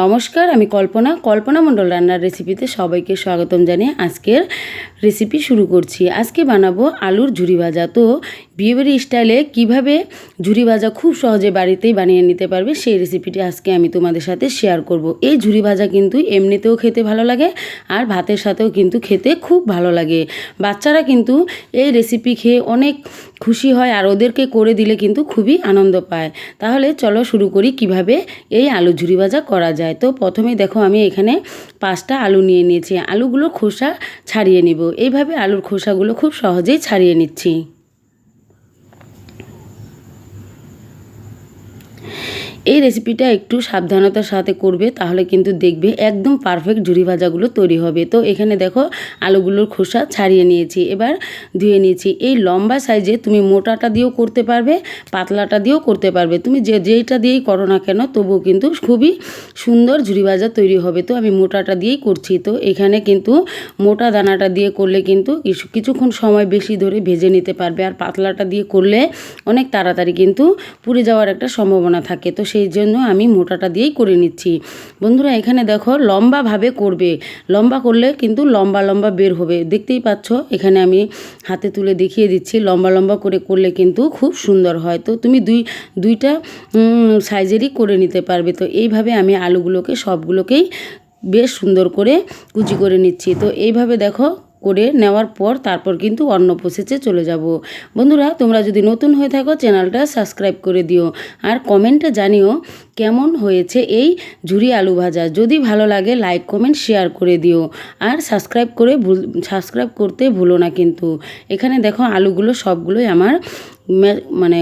নমস্কার, আমি কল্পনা। কল্পনা মণ্ডল রান্নার রেসিপিতে সবাইকে স্বাগতম জানিয়ে আজকের রেসিপি শুরু করছি। আজকে বানাবো আলুর ঝুরি ভাজা। তো বিয়েবাড়ি স্টাইলে কীভাবে ঝুরি ভাজা খুব সহজে বাড়িতেই বানিয়ে নিতে পারবে সেই রেসিপিটি আজকে আমি তোমাদের সাথে শেয়ার করব। এই ঝুরি ভাজা কিন্তু এমনিতেও খেতে ভালো লাগে আর ভাতের সাথেও কিন্তু খেতে খুব ভালো লাগে। বাচ্চারা কিন্তু এই রেসিপি খেয়ে অনেক খুশি হয় আর ওদেরকে করে দিলে কিন্তু খুবই আনন্দ পায়। তাহলে চলো শুরু করি কীভাবে এই আলু ঝুরি ভাজা করা যায়। তো প্রথমে দেখো আমি এখানে পাঁচটা আলু নিয়ে নিয়েছি। আলুগুলো খোসা ছাড়িয়ে নিব। এইভাবে আলুর খোসাগুলো খুব সহজেই ছাড়িয়ে নিচ্ছি। এই রেসিপিটা একটু সাবধানতার সাথে করবে, তাহলে কিন্তু দেখবে একদম পারফেক্ট ঝুড়ি ভাজাগুলো তৈরি হবে। তো এখানে দেখো আলুগুলোর খোসা ছাড়িয়ে নিয়েছি, এবার ধুয়ে নিয়েছি। এই লম্বা সাইজে তুমি মোটাটা দিয়েও করতে পারবে, পাতলাটা দিয়েও করতে পারবে। তুমি যে যেইটা দিয়েই করো না কেন, তবুও কিন্তু খুবই সুন্দর ঝুড়ি ভাজা তৈরি হবে। তো আমি মোটাটা দিয়েই করছি। তো এখানে কিন্তু মোটা দানাটা দিয়ে করলে কিন্তু কিছু কিছুক্ষণ সময় বেশি ধরে ভেজে নিতে পারবে। আর পাতলাটা দিয়ে করলে অনেক তাড়াতাড়ি কিন্তু পুড়ে যাওয়ার একটা সম্ভাবনা থাকে। তো সেই জন্য আমি মোটাটা দিয়েই করে নিচ্ছি। বন্ধুরা, এখানে দেখো লম্বাভাবে করবে। লম্বা করলে কিন্তু লম্বা লম্বা বের হবে। দেখতেই পাচ্ছ, এখানে আমি হাতে তুলে দেখিয়ে দিচ্ছি। লম্বা লম্বা করে করলে কিন্তু খুব সুন্দর হয়। তো তুমি দুই, দুইটা সাইজেরই করে নিতে পারবে। তো এইভাবে আমি আলুগুলোকে সবগুলোকেই বেশ সুন্দর করে কুচি করে নিচ্ছি। তো এইভাবে দেখো করে নেওয়ার পর তারপর কিন্তু অন্য প্রসেসে চলে যাব। বন্ধুরা, তোমরা যদি নতুন হয়ে থাকো, চ্যানেলটা সাবস্ক্রাইব করে দিও। আর কমেন্টে জানিও কেমন হয়েছে এই ঝুরি আলু ভাজা। যদি ভালো লাগে লাইক কমেন্ট শেয়ার করে দিও। আর সাবস্ক্রাইব করে ভুল সাবস্ক্রাইব করতে ভুলো না কিন্তু। এখানে দেখো আলুগুলো সবগুলোই আমার মানে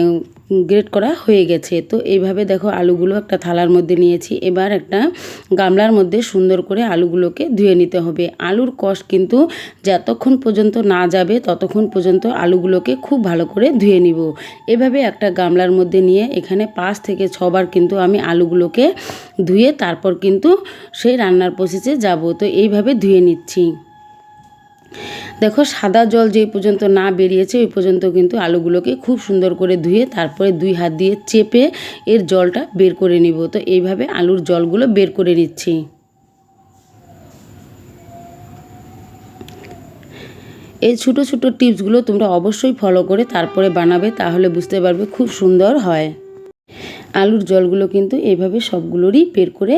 গ্রেট করা হয়ে গেছে। তো এইভাবে দেখো আলুগুলো একটা থালার মধ্যে নিয়েছি। এবার একটা গামলার মধ্যে সুন্দর করে আলুগুলোকে ধুয়ে নিতে হবে। আলুর কষ কিন্তু যতক্ষণ পর্যন্ত না যাবে, ততক্ষণ পর্যন্ত আলুগুলোকে খুব ভালো করে ধুয়ে নিব। এভাবে একটা গামলার মধ্যে নিয়ে এখানে পাঁচ থেকে ছবার কিন্তু আমি আলুগুলোকে ধুয়ে তারপর কিন্তু সেই রান্নার প্রসেসে যাব। তো এইভাবে ধুয়ে নিচ্ছি। দেখো সাদা জল যেই পর্যন্ত না বেরিয়েছে, ওই পর্যন্ত কিন্তু আলুগুলোকে খুব সুন্দর করে ধুয়ে, তারপরে দুই হাত দিয়ে চেপে এর জলটা বের করে নিব। তো এইভাবে আলুর জলগুলো বের করে নিচ্ছি। এই ছোটো ছোটো টিপসগুলো তোমরা অবশ্যই ফলো করে তারপরে বানাবে, তাহলে বুঝতে পারবে খুব সুন্দর হয়। আলুর জলগুলো কিন্তু এইভাবে সবগুলোরই বের করে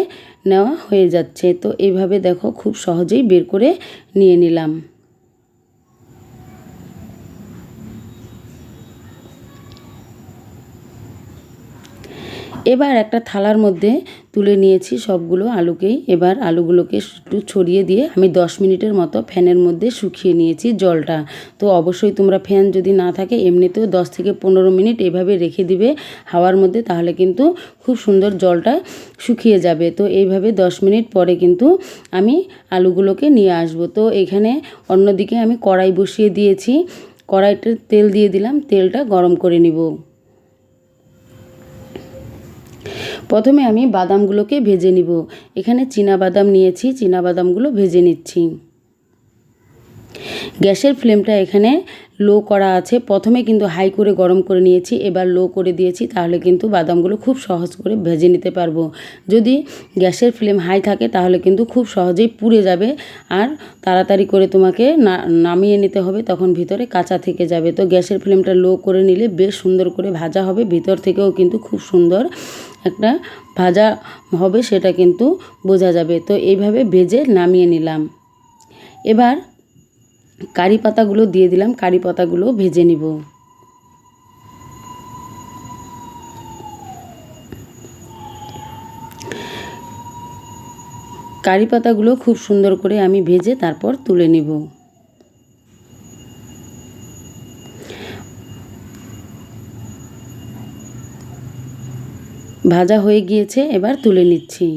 নেওয়া হয়ে যাচ্ছে। তো এইভাবে দেখো খুব সহজেই বের করে নিয়ে নিলাম। এবার একটা থালার মধ্যে তুলে নিয়েছি সবগুলো আলুকেই। এবার আলুগুলোকে একটু ছড়িয়ে দিয়ে আমি দশ মিনিটের মতো ফ্যানের মধ্যে শুকিয়ে নিয়েছি জলটা। তো অবশ্যই তোমরা ফ্যান যদি না থাকে, এমনিতেও দশ থেকে পনেরো মিনিট এভাবে রেখে দিবে হাওয়ার মধ্যে, তাহলে কিন্তু খুব সুন্দর জলটা শুকিয়ে যাবে। তো এইভাবে দশ মিনিট পরে কিন্তু আমি আলুগুলোকে নিয়ে আসব। তো এখানে অন্যদিকে আমি কড়াই বসিয়ে দিয়েছি। কড়াইতে তেল দিয়ে দিলাম, তেলটা গরম করে নিব। প্রথমে আমি বাদামগুলোকে ভেজে নিব। এখানে বাদাম নিয়েছি বাদামগুলো ভেজে নিচ্ছি। গ্যাসের ফ্লেমটা এখানে লো করা আছে। প্রথমে কিন্তু হাই করে গরম করে নিয়েছি, এবার লো করে দিয়েছি, তাহলে কিন্তু বাদামগুলো খুব সহজ করে ভেজে নিতে পারব। যদি গ্যাসের ফ্লেম হাই থাকে, তাহলে কিন্তু খুব সহজেই পুড়ে যাবে। আর তাড়াতাড়ি করে তোমাকে নামিয়ে নিতে হবে, তখন ভিতরে কাঁচা থেকে যাবে। তো গ্যাসের ফ্লেমটা লো করে নিলে বেশ সুন্দর করে ভাজা হবে, ভিতর থেকেও কিন্তু খুব সুন্দর একটা ভাজা হবে, সেটা কিন্তু বোঝা যাবে। তো এইভাবে ভেজে নামিয়ে নিলাম। এবার কারি পাতাগুলো দিয়ে দিলাম, কারি পাতাগুলো ভেজে নিব। কারি পাতাগুলো খুব সুন্দর করে আমি ভেজে তারপর তুলে নিব। ভাজা হয়ে গিয়েছে, এবার তুলে নিচ্ছি।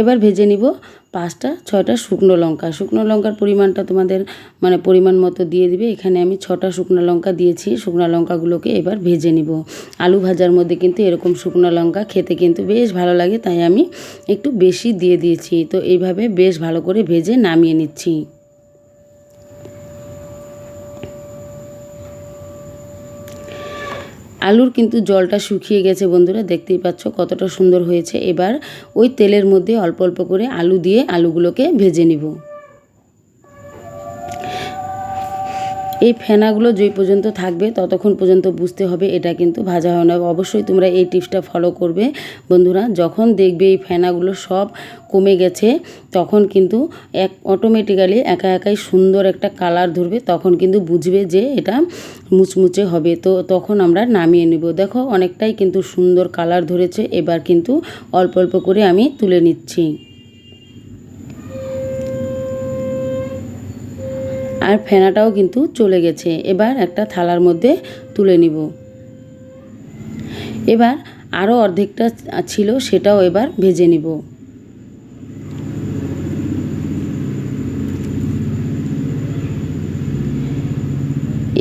এবার ভেজে নিব পাঁচটা, ছয়টা শুকনো লঙ্কা। শুকনো লঙ্কার পরিমাণটা তোমাদের মানে পরিমাণ মতো দিয়ে দিবে। এখানে আমি ছটা শুকনো লঙ্কা দিয়েছি। শুকনো লঙ্কাগুলোকে এবার ভেজে নিব। আলু ভাজার মধ্যে কিন্তু এরকম শুকনো লঙ্কা খেতে কিন্তু বেশ ভালো লাগে, তাই আমি একটু বেশি দিয়ে দিয়েছি। তো এইভাবে বেশ ভালো করে ভেজে নামিয়ে নিচ্ছি। আলুর কিন্তু জলটা শুকিয়ে গেছে বন্ধুরা, দেখতেই পাচ্ছ কতটা সুন্দর হয়েছে। এবার ওই তেলের মধ্যে অল্প অল্প করে আলু দিয়ে আলুগুলোকে ভেজে নিব। এই ফেনাগুলো যেই পর্যন্ত থাকবে ততক্ষণ পর্যন্ত বুঝতে হবে এটা কিন্তু ভাজা হয় না। অবশ্যই তোমরা এই টিপসটা ফলো করবে। বন্ধুরা, যখন দেখবে এই ফেনাগুলো সব কমে গেছে, তখন কিন্তু এক অটোমেটিক্যালি একা একাই সুন্দর একটা কালার ধরবে, তখন কিন্তু বুঝবে যে এটা মুচমুচে হবে। তো তখন আমরা নামিয়ে নেব। দেখো, অনেকটাই কিন্তু সুন্দর কালার ধরেছে। এবার কিন্তু অল্প অল্প করে আমি তুলে নিচ্ছি। আর ফেনাটাও কিন্তু চলে গেছে। এবার একটা থালার মধ্যে তুলে নিব। এবার আরও অর্ধেকটা ছিল, সেটাও এবার ভেজে নিব।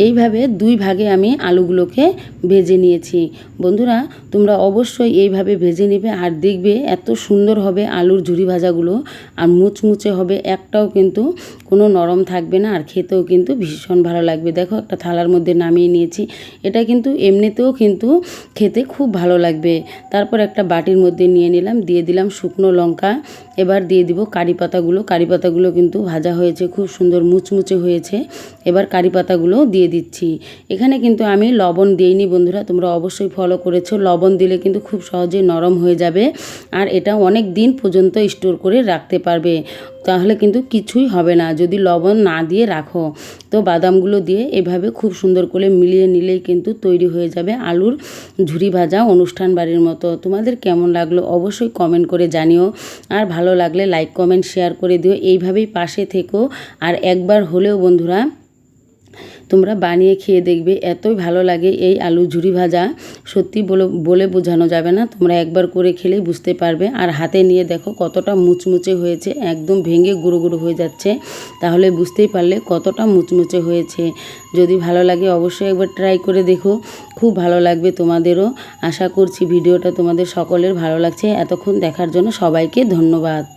এইভাবে দুই ভাগে আমি আলুগুলোকে ভেজে নিয়েছি। বন্ধুরা, তোমরা অবশ্যই এইভাবে ভেজে নেবে আর দেখবে এত সুন্দর হবে আলুর ঝুরি ভাজাগুলো আর মুচমুচে হবে। একটাও কিন্তু কোনো নরম থাকবে না আর খেতেও কিন্তু ভীষণ ভালো লাগবে। দেখো, একটা থালার মধ্যে নামিয়ে নিয়েছি। এটা কিন্তু এমনিতেও কিন্তু খেতে খুব ভালো লাগবে। তারপর একটা বাটির মধ্যে নিয়ে নিলাম, দিয়ে দিলাম শুকনো লঙ্কা। এবার দিয়ে দিব কারি পাতাগুলো। কারি পাতাগুলো কিন্তু ভাজা হয়েছে, খুব সুন্দর মুচমুচে হয়েছে। এবার কারি পাতাগুলো দিয়ে দিচ্ছি। এখানে কিন্তু আমি লবণ দিইনি বন্ধুরা, তোমরা অবশ্যই ফলো করেছ। লবণ দিলে কিন্তু খুব সহজেই নরম হয়ে যাবে আর এটা অনেক দিন পর্যন্ত স্টোর করে রাখতে পারবে। তাহলে কিন্তু কিছুই হবে না। যদি লবণ না দিয়ে রাখো, তো বাদামগুলো দিয়ে এভাবে খুব সুন্দর করে মিলিয়ে নিলেই কিন্তু তৈরি হয়ে যাবে আলুর ঝুরি ভাজা অনুষ্ঠান বাড়ির মতো। তোমাদের কেমন লাগল অবশ্যই কমেন্ট করে জানিও। আর ভালো লাগলে লাইক কমেন্ট শেয়ার করে দিও। এইভাবেই পাশে থেকো। আর একবার হলেও বন্ধুরা তোমরা বানিয়ে খেয়ে দেখবে, এতই ভালো লাগে এই আলু ঝুরি ভাজা। সত্যি বলে বলে বোঝানো যাবে না, তোমরা একবার করে খেলেই বুঝতে পারবে। আর হাতে নিয়ে দেখো কতটা মুচমুচে হয়েছে, একদম ভেঙে গুঁড়ো গুঁড়ো হয়ে যাচ্ছে। তাহলে বুঝতেই পারলে কতটা মুচমুচে হয়েছে। যদি ভালো লাগে অবশ্যই একবার ট্রাই করে দেখো, খুব ভালো লাগবে তোমাদেরও। আশা করছি ভিডিওটা তোমাদের সকলের ভালো লাগছে। এতক্ষণ দেখার জন্য সবাইকে ধন্যবাদ।